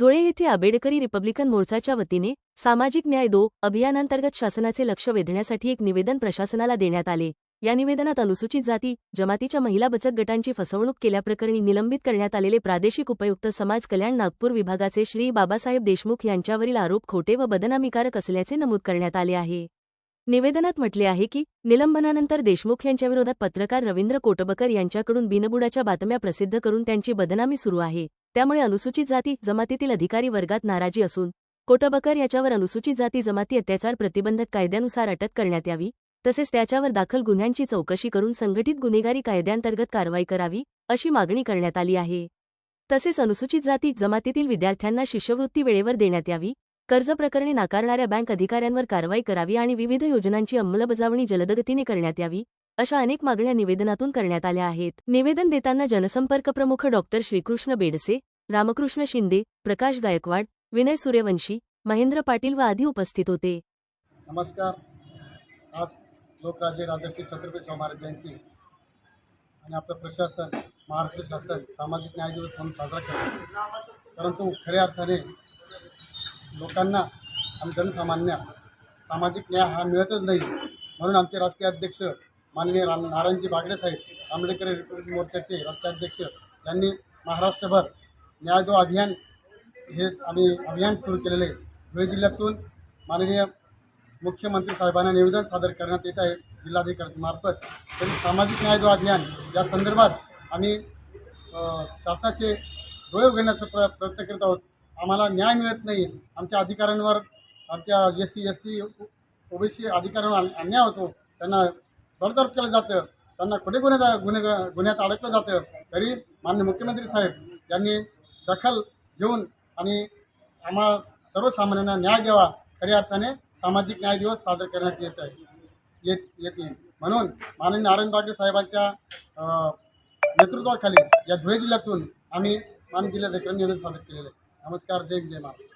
धुळे येथे आंबेडकरी रिपब्लिकन मोर्चाच्या वतीने सामाजिक न्याय दो अभियानांतर्गत शासनाचे लक्ष वेधण्यासाठी एक निवेदन प्रशासनाला देण्यात आले. या निवेदनात अनुसूचित जाती जमातीच्या महिला बचत गटांची फसवणूक केल्याप्रकरणी निलंबित करण्यात आलेले प्रादेशिक उपयुक्त समाज कल्याण नागपूर विभागाचे श्री बाबासाहेब देशमुख यांच्यावरील आरोप खोटे व बदनामीकारक असल्याचे नमूद करण्यात आले आहे. निवेदनात म्हटले आहे की निलंबनानंतर देशमुख यांच्याविरोधात पत्रकार रवींद्र कोटबकर यांच्याकडून बिनबुडाच्या बातम्या प्रसिद्ध करून त्यांची बदनामी सुरू आहे. त्यामुळे अनुसूचित जाती जमातीतील अधिकारी वर्गात नाराजी असून कोटबकर याच्यावर अनुसूचित जाती जमाती अत्याचार प्रतिबंधक कायद्यानुसार अटक करण्यात यावी तसेच त्याच्यावर दाखल गुन्ह्यांची चौकशी करून संघटित गुन्हेगारी कायद्यांतर्गत कारवाई करावी अशी मागणी करण्यात आली आहे. तसेच अनुसूचित जाती जमातीतील विद्यार्थ्यांना शिष्यवृत्ती वेळेवर देण्यात यावी कर्ज प्रकरणी नाकारणाऱ्या बँक अधिकाऱ्यांवर कारवाई करावी आणि विविध योजनांची अंमलबजावणी जलदगतीने करण्यात यावी अशा अनेक मागण्या निवेदनातून करण्यात आल्या आहेत. निवेदन देताना जनसंपर्क प्रमुख डॉक्टर श्रीकृष्ण बेडसे रामकृष्ण शिंदे प्रकाश गायकवाड विनय सूर्यवंशी महेंद्र पाटील व आदी उपस्थित होते. नमस्कार. आज लोकराज्य राजर्षी छत्रपती शाहू महाराज जयंती आणि आपलं प्रशासन महाराष्ट्र शासन सामाजिक न्याय दिवस म्हणून साजरा करतो. परंतु खऱ्या अर्थाने लोकांना आणि जनसामान्य सामाजिक न्याय हा मिळतच नाही म्हणून आमचे राष्ट्रीय अध्यक्ष माननीय रा नारायणजी बागडे साहेब आंबेडकर रिपब्लिक मोर्चाचे राष्ट्राध्यक्ष यांनी महाराष्ट्रभर न्याय दो अभियान हे आम्ही अभियान सुरू केलेले आहे. धुळे जिल्ह्यातून माननीय मुख्यमंत्री साहेबांना निवेदन सादर करण्यात येत आहे जिल्हाधिकाऱ्यांमार्फत तरी सामाजिक न्याय दो अभियान या संदर्भात आम्ही शासनाचे डोळे उघडण्याचा प्र प्रयत्न करत आहोत. आम्हाला न्याय मिळत नाही. आमच्या अधिकाऱ्यांवर आमच्या S C S T OBC अधिकाऱ्यांवर अन्याय होतो. त्यांना बडतर्फ केलं जातं. त्यांना कुठे गुन्हे गुन्हे गुन्ह्यात अडकलं जातं तरी माननीय मुख्यमंत्री साहेब यांनी दखल घेऊन आणि आम्हा सर्वसामान्यांना न्याय द्यावा. खऱ्या अर्थाने सामाजिक न्याय दिवस साजरा करण्यात येत आहे. येत येते म्हणून माननीय नारायण बागडे साहेबांच्या नेतृत्वाखाली या धुळे जिल्ह्यातून आम्ही माननीय जिल्हाधिकारी निवेदन सादर केलेलं आहे. नमस्कार. जय जय महाराज